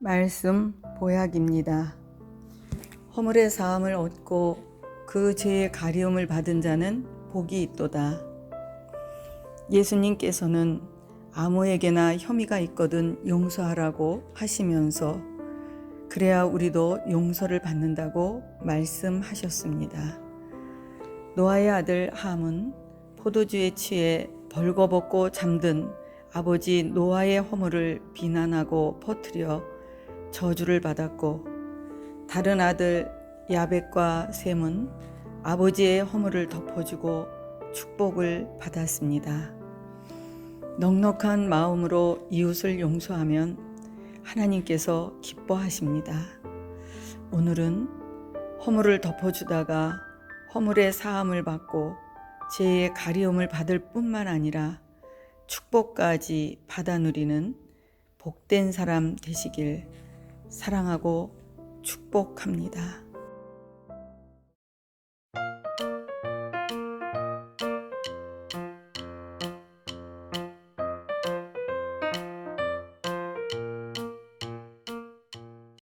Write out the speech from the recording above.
말씀 보약입니다. 허물의 사함을 얻고 그 죄의 가리움을 받은 자는 복이 있도다. 예수님께서는 아무에게나 혐의가 있거든 용서하라고 하시면서 그래야 우리도 용서를 받는다고 말씀하셨습니다. 노아의 아들 함은 포도주에 취해 벌거벗고 잠든 아버지 노아의 허물을 비난하고 퍼뜨려 저주를 받았고 다른 아들 야벳과 셈은 아버지의 허물을 덮어주고 축복을 받았습니다. 넉넉한 마음으로 이웃을 용서하면 하나님께서 기뻐하십니다. 오늘은 허물을 덮어주다가 허물의 사함을 받고 죄의 가리움을 받을 뿐만 아니라 축복까지 받아 누리는 복된 사람 되시길 사랑하고 축복합니다.